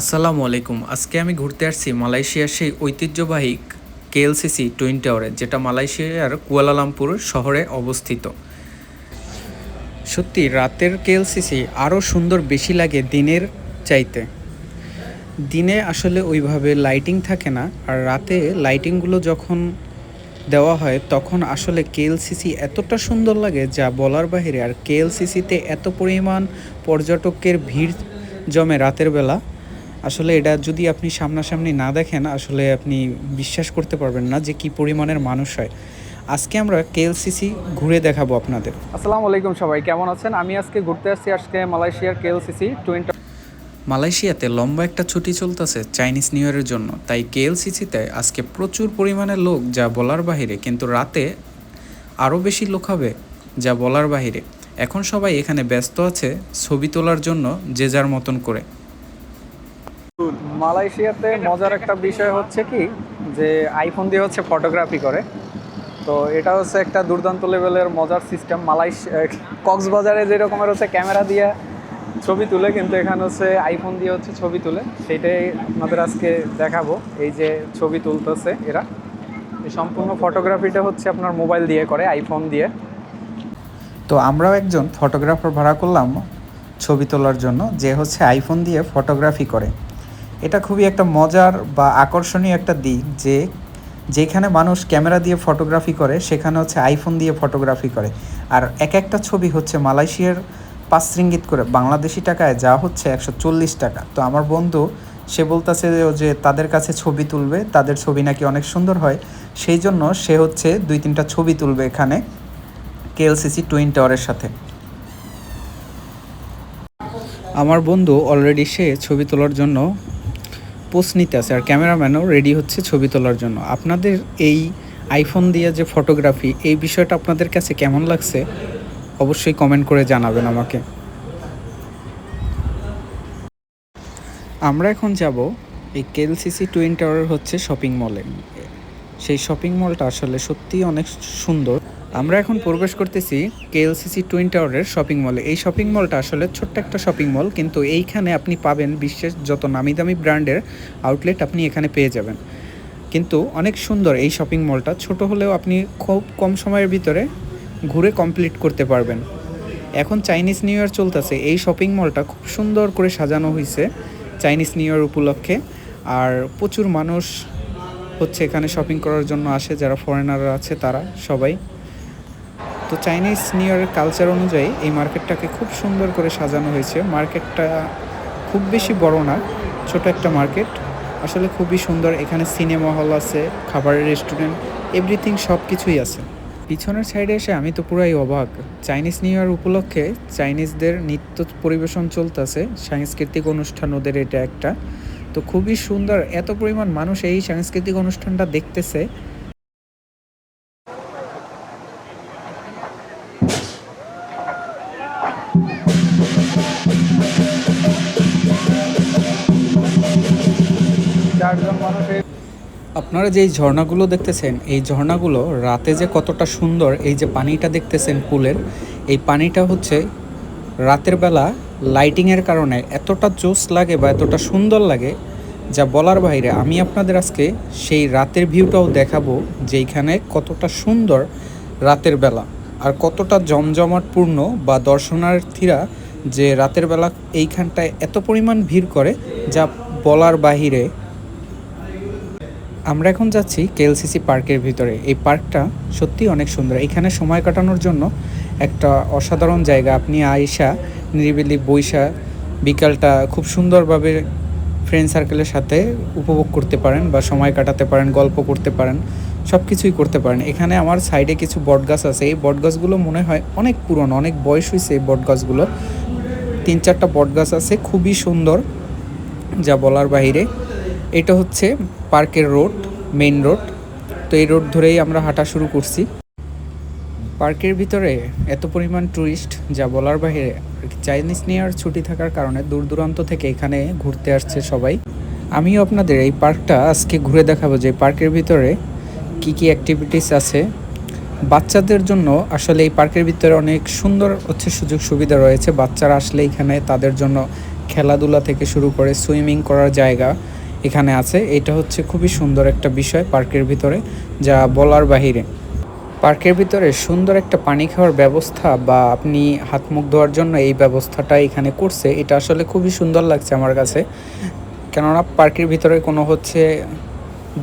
আসসালামু আলাইকুম। আজকে আমি ঘুরতে আসছি মালয়েশিয়ার সেই ঐতিহ্যবাহী কেএলসিসি টুইন টাওয়ারে, যেটা মালয়েশিয়ার কুয়ালালামপুর শহরে অবস্থিত। সত্যি, রাতের কেএলসিসি আরও সুন্দর বেশি লাগে দিনের চাইতে। দিনে আসলে ওইভাবে লাইটিং থাকে না, আর রাতে লাইটিংগুলো যখন দেওয়া হয়, তখন আসলে কেএলসিসি এতটা সুন্দর লাগে যা বলার বাহিরে, আর কেএলসিসিতে এত পরিমাণ পর্যটকের ভিড় জমে রাতের বেলা। আসলে এটা যদি আপনি সামনাসামনি না দেখেন আসলে আপনি বিশ্বাস করতে পারবেন না যে কি পরিমাণের মানুষ হয়। আজকে আমরা কেএলসিসি ঘুরে দেখাবো আপনাদের। আসসালামু আলাইকুম সবাই কেমন আছেন? আমি আজকে ঘুরতে আসছি আজকে মালয়েশিয়ার কেএলসিসি টুইন মালয়েশিয়াতে লম্বা একটা ছুটি চলতেছে চাইনিজ নিউ ইয়ারের জন্য। তাই কেএলসিসিতে আজকে প্রচুর পরিমাণে লোক যা বলার বাহিরে কিন্তু রাতে আরও বেশি লোক হবে যা বলার বাহিরে। এখন সবাই এখানে ব্যস্ত আছে ছবি তোলার জন্য যে যার মতন করে। মালয়েশিয়াতে মজার একটা বিষয় হচ্ছে কি, যে আইফোন দিয়ে হচ্ছে ফটোগ্রাফি করে। তো এটা হচ্ছে একটা দুর্দান্ত লেভেলের মজার সিস্টেম মালয়েশ কক্সবাজারে যেরকমের হচ্ছে ক্যামেরা দিয়ে ছবি তুলে, কিন্তু এখানে হচ্ছে আইফোন দিয়ে হচ্ছে ছবি তুলে। সেটাই আপনাদের আজকে দেখাবো, এই যে ছবি তুলতেছে এরা। সম্পূর্ণ ফটোগ্রাফিটা হচ্ছে আপনার মোবাইল দিয়ে করে আইফোন দিয়ে। তো আমরাও একজন ফটোগ্রাফার ভাড়া করলাম ছবি তোলার জন্য, যে হচ্ছে আইফোন দিয়ে ফটোগ্রাফি করে। এটা খুবই একটা মজার বা আকর্ষণীয় একটা দিক যে যেখানে মানুষ ক্যামেরা দিয়ে ফটোগ্রাফি করে, সেখানে হচ্ছে আইফোন দিয়ে ফটোগ্রাফি করে। আর এক একটা ছবি হচ্ছে মালয়েশিয়ার পাঁচ রিঙ্গিত করে, বাংলাদেশি টাকায় যা হচ্ছে একশো চল্লিশ টাকা। তো আমার বন্ধু, সে বলতেছে যে তাদের কাছে ছবি তুলবে, তাদের ছবি নাকি অনেক সুন্দর হয়, সেই জন্য সে হচ্ছে দুই তিনটা ছবি তুলবে এখানে কেএলসিসি টুইন টাওয়ারের সাথে। আমার বন্ধু অলরেডি সে ছবি তোলার জন্য পোস্ট নিতে আছে আর ক্যামেরাম্যানও রেডি হচ্ছে ছবি তোলার জন্য। আপনাদের এই আইফোন দিয়ে যে ফটোগ্রাফি এই বিষয়টা আপনাদের কাছে কেমন লাগছে? অবশ্যই কমেন্ট করে জানাবেন আমাকে। আমরা এখন যাব এই কেএলসিসি টুইন টাওয়ার হচ্ছে শপিং মলে সেই শপিং মলটা আসলে সত্যিই অনেক সুন্দর। আমরা এখন প্রবেশ করতেছি কেএলসিসি টুইন টাওয়ারের শপিং মলে এই শপিং মলটা আসলে ছোট্ট একটা শপিং মল কিন্তু এইখানে আপনি পাবেন বিশ্বের যত নামি দামি ব্র্যান্ডের আউটলেট আপনি এখানে পেয়ে যাবেন। কিন্তু অনেক সুন্দর এই শপিং মলটা ছোট হলেও আপনি খুব কম সময়ের ভিতরে ঘুরে কমপ্লিট করতে পারবেন। এখন চাইনিজ নিউ ইয়ার চলতেছে। এই শপিং মলটা খুব সুন্দর করে সাজানো হয়েছে চাইনিজ নিউ ইয়ার উপলক্ষে। আর প্রচুর মানুষ হচ্ছে এখানে শপিং করার জন্য আসে। যারা ফরেনাররা আছে তারা সবাই। তো চাইনিজ নিউ ইয়ারের কালচার অনুযায়ী এই মার্কেটটাকে খুব সুন্দর করে সাজানো হয়েছে। মার্কেটটা খুব বেশি বড় না, ছোট একটা মার্কেট আসলে খুবই সুন্দর, এখানে সিনেমা হল আছে, খাবারের রেস্টুরেন্ট এভরিথিং সব কিছুই আছে। পিছনের সাইডে এসে আমি তো পুরাই অবাক। চাইনিজ নিউ ইয়ার উপলক্ষে চাইনিজদের নৃত্য পরিবেশন চলতেছে, সাংস্কৃতিক অনুষ্ঠান ওদের এটা একটা। তো খুবই সুন্দর, এত পরিমাণ মানুষ এই সাংস্কৃতিক অনুষ্ঠানটা দেখতেছে। আপনারা যে এই ঝর্ণাগুলো দেখতেছেন, এই ঝর্ণাগুলো রাতে যে কতটা সুন্দর, এই যে পানিটা দেখতেছেন পুলের এই পানিটা হচ্ছে রাতের বেলা লাইটিংয়ের কারণে এতটা জোস লাগে বা এতটা সুন্দর লাগে যা বলার বাইরে। আমি আপনাদের আজকে সেই রাতের ভিউটাও দেখাবো যে এইখানে কতটা সুন্দর রাতের বেলা আর কতটা জমজমাটপূর্ণ বা দর্শনার্থীরা যে রাতের বেলা এইখানটায় এত পরিমাণ ভিড় করে যা বলার বাহিরে আমরা এখন যাচ্ছি কেএলসিসি পার্কের ভিতরে। এই পার্কটা সত্যি অনেক সুন্দর। এখানে সময় কাটানোর জন্য একটা অসাধারণ জায়গা। আপনি আয়সা নিরিবিলি বৈশা, বিকালটা খুব সুন্দরভাবে ফ্রেন্ড সার্কেলের সাথে উপভোগ করতে পারেন বা সময় কাটাতে পারেন, গল্প করতে পারেন সব কিছুই করতে পারেন। এখানে আমার সাইডে কিছু বটগাছ আছে। এই বটগাছগুলো মনে হয় অনেক পুরনো, অনেক বয়স হয়েছে এই বটগাছগুলো। তিন চারটা বটগাছ আছে, খুবই সুন্দর, যা বলার বাইরে। এটা হচ্ছে পার্কের রোড, মেইন রোড। তো এই রোড ধরেই আমরা হাঁটা শুরু করছি। পার্কের ভিতরে এত পরিমাণ ট্যুরিস্ট যা বলার বাইরে চাইনিজ নিয়ার ছুটি থাকার কারণে দূর দূরান্ত থেকে এখানে ঘুরতে আসছে সবাই। আমিও আপনাদের এই পার্কটা আজকে ঘুরে দেখাবো যে পার্কের ভিতরে কি কি অ্যাক্টিভিটিস আছে। বাচ্চাদের জন্য আসলে এই পার্কের ভিতরে অনেক সুন্দর হচ্ছে সুযোগ সুবিধা রয়েছে। বাচ্চারা আসলে এখানে তাদের জন্য খেলাধুলা থেকে শুরু করে সুইমিং করার জায়গা। এখানে আছে। এটা হচ্ছে খুবই সুন্দর একটা বিষয় পার্কের ভিতরে, যা বলার বাহিরে। পার্কের ভিতরে সুন্দর একটা পানি খাওয়ার ব্যবস্থা বা আপনি হাত মুখ ধোয়ার জন্য এই ব্যবস্থাটা এখানে করছে। এটা আসলে খুবই সুন্দর লাগছে আমার কাছে। কেননা পার্কের ভিতরে কোনো হচ্ছে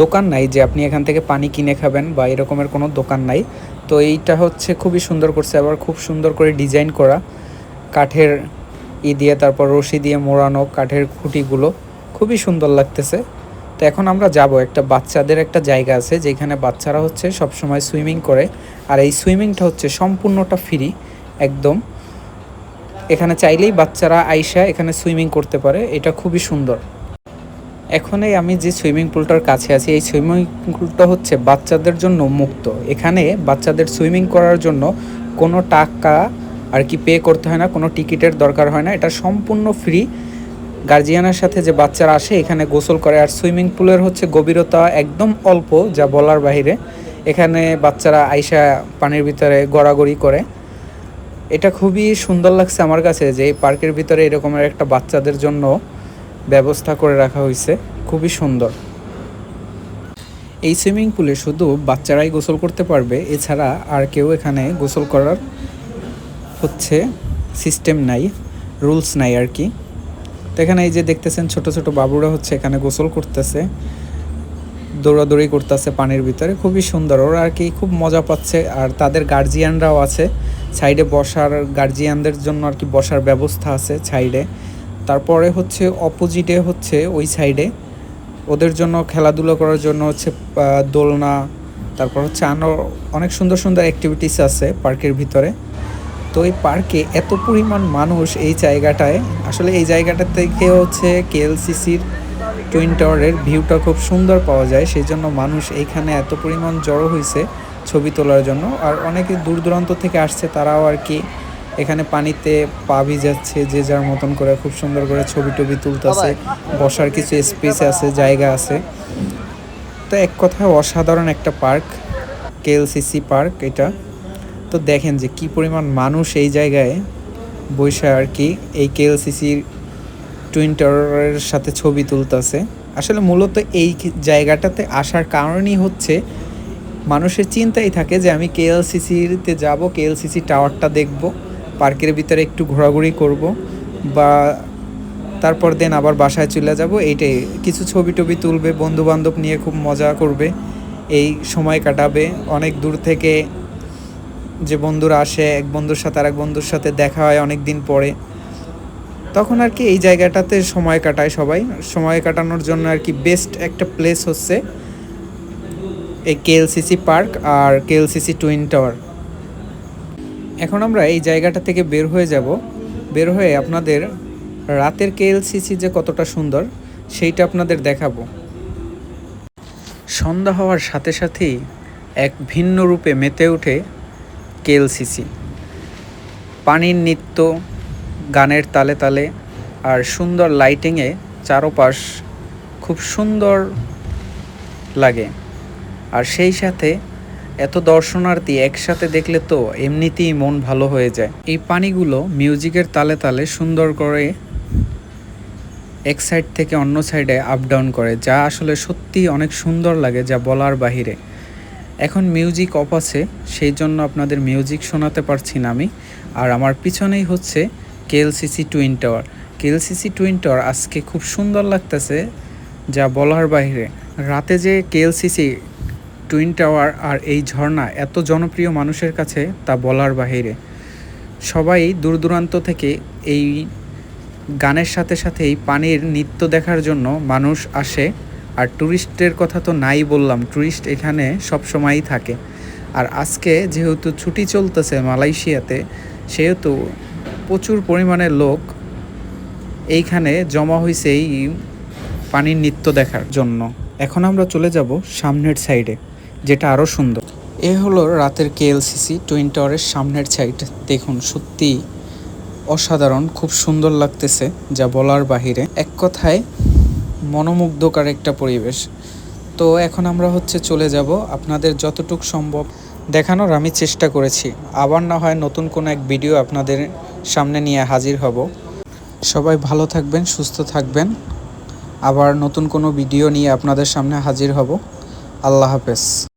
দোকান নাই যে আপনি এখান থেকে পানি কিনে খাবেন বা এরকমের কোনো দোকান নাই। তো এইটা হচ্ছে খুবই সুন্দর করছে, আবার খুব সুন্দর করে ডিজাইন করা। কাঠের ই দিয়ে তারপর রশি দিয়ে মোড়ানো, কাঠের খুঁটিগুলো। খুবই সুন্দর লাগতেছে। তো এখন আমরা যাব। একটা বাচ্চাদের একটা জায়গা আছে, যেখানে বাচ্চারা হচ্ছে সব সময় সুইমিং করে। আর এই সুইমিংটা হচ্ছে সম্পূর্ণটা ফ্রি, একদম। এখানে চাইলেই বাচ্চারা আইসা এখানে সুইমিং করতে পারে। এটা খুবই সুন্দর। এখন এই আমি যে সুইমিং পুলটার কাছে আছি, এই সুইমিং পুলটা হচ্ছে বাচ্চাদের জন্য মুক্ত। এখানে বাচ্চাদের সুইমিং করার জন্য কোনো টাকা আর কি পে করতে হয় না, কোনো টিকিটের দরকার হয় না। এটা সম্পূর্ণ ফ্রি। গার্জিয়ানের সাথে যে বাচ্চারা আসে, এখানে গোসল করে। আর সুইমিং পুলের হচ্ছে গভীরতা একদম অল্প, যা বলার বাইরে এখানে বাচ্চারা আইসা পানির ভিতরে গড়াগড়ি করে। এটা খুবই সুন্দর লাগছে আমার কাছে যে এই পার্কের ভিতরে এরকমের একটা বাচ্চাদের জন্য ব্যবস্থা করে রাখা হয়েছে। খুবই সুন্দর। এই সুইমিং পুলে শুধু বাচ্চারাই গোসল করতে পারবে, এছাড়া আর কেউ এখানে গোসল করার হচ্ছে সিস্টেম নাই রুলস নাই আর কি। তো এখানে এই যে দেখতেছেন ছোট ছোট বাবুরা হচ্ছে এখানে গোসল করতেছে, দৌড়াদৌড়ি করতেছে পানির ভিতরে। খুবই সুন্দর, ওরা আর কি খুব মজা পাচ্ছে। আর তাদের গার্জিয়ানরাও আছে সাইডে বসার গার্জিয়ানদের জন্য আর কি বসার ব্যবস্থা আছে সাইডে তারপরে হচ্ছে অপোজিটে হচ্ছে ওই সাইডে ওদের জন্য খেলাধুলো করার জন্য হচ্ছে দোলনা, তারপর হচ্ছে আরও অনেক সুন্দর সুন্দর অ্যাক্টিভিটিস আছে পার্কের ভিতরে। তো এই পার্কে এত পরিমাণ মানুষ এই জায়গাটায়। আসলে এই জায়গাটা থেকে হচ্ছে কেএলসিসির টুইন টাওয়ারের ভিউটা খুব সুন্দর পাওয়া যায়। সেই জন্য মানুষ এইখানে এত পরিমাণ জড়ো হয়েছে ছবি তোলার জন্য। আর অনেকে দূর দূরান্ত থেকে আসছে, তারাও আর কি এখানে পানিতে পা ভিজাচ্ছে, যে যার মতন করে খুব সুন্দর করে ছবি টবি তুলতেছে। বসার কিছু স্পেস আছে, জায়গা আছে। তো এক কথায় অসাধারণ একটা পার্ক, কেএলসিসি পার্ক এটা। তো দেখেন যে কি পরিমাণ মানুষ এই জায়গায় বসে আর কি এই কেএলসিসির টুইন টাওয়ারের সাথে ছবি তুলতেছে। আসলে মূলত এই জায়গাটাতে আসার কারণই হচ্ছে মানুষের চিন্তাই থাকে যে আমি কেএলসিসিতে যাব কেএলসিসি টাওয়ারটা দেখব, পার্কের ভিতরে একটু ঘোরাঘুরি করব বা তারপর দেন আবার বাসায় চলে যাব। এইটাই। কিছু ছবি টবি তুলবে বন্ধু বান্ধব নিয়ে খুব মজা করবে, এই সময় কাটাবে, অনেক দূর থেকে যে বন্ধুরা আসে, এক বন্ধুর সাথে আর এক বন্ধুর সাথে দেখা হয় অনেক দিন পরে। তখন আর কি এই জায়গাটাতে সময় কাটায় সবাই। সময় কাটানোর জন্য আর কি বেস্ট একটা প্লেস হচ্ছে এই কেএলসিসি পার্ক আর কেএলসিসি টুইন টাওয়ার এখন আমরা এই জায়গাটা থেকে বের হয়ে যাব। বের হয়ে আপনাদের রাতের কেএলসিসি যে কতটা সুন্দর, সেইটা আপনাদের দেখাবো। সন্ধ্যা হওয়ার সাথে সাথেই এক ভিন্ন রূপে মেতে ওঠে কেএলসিসি পানির নৃত্য গানের তালে তালে আর সুন্দর লাইটিংয়ে চারপাশ খুব সুন্দর লাগে। আর সেই সাথে এত দর্শনার্থী একসাথে দেখলে তো এমনিতেই মন ভালো হয়ে যায়। এই পানিগুলো মিউজিকের তালে তালে সুন্দর করে এক সাইড থেকে অন্য সাইডে আপ ডাউন করে, যা আসলে সত্যি অনেক সুন্দর লাগে যা বলার বাহিরে। এখন মিউজিক অফ আছে সেই জন্য আপনাদের মিউজিক শোনাতে পারছি না আমি। আর আমার পিছনেই হচ্ছে KLCC twin tower KLCC twin tower আজকে খুব সুন্দর লাগতেছে, যা বলার বাইরে। রাতে যে কেএলসিসি টুইন টাওয়ার আর এই ঝর্ণা এত জনপ্রিয় মানুষের কাছে, তা বলার বাহিরে সবাই দূর দূরান্ত থেকে এই গানের সাথে সাথে এই পানির নৃত্য দেখার জন্য মানুষ আসে। আর ট্যুরিস্টের কথা তো নাই বললাম ট্যুরিস্ট এখানে সব সময়ই থাকে। আর আজকে যেহেতু ছুটি চলতেছে মালয়েশিয়াতে, সেহেতু প্রচুর পরিমাণে লোক এইখানে জমা হয়েছে এই পানির নৃত্য দেখার জন্য। এখন আমরা চলে যাব সামনের সাইডে যেটা আরও সুন্দর। এ হলো রাতের কেএলসিসি টুইন টাওয়ারের সামনের সাইড দেখুন, সত্যি অসাধারণ, খুব সুন্দর লাগতেছে, যা বলার বাহিরে। এক কথায় মনোমুগ্ধকর একটা পরিবেশ। তো এখন আমরা হচ্ছে চলে যাব আপনাদের যতটুক সম্ভব দেখানোর। আমি চেষ্টা করেছি। আবার না হয় নতুন কোনো এক ভিডিও আপনাদের সামনে নিয়ে হাজির হব। সবাই ভালো থাকবেন, সুস্থ থাকবেন। আবার নতুন কোনো ভিডিও নিয়ে আপনাদের সামনে হাজির হব। আল্লাহ হাফেজ।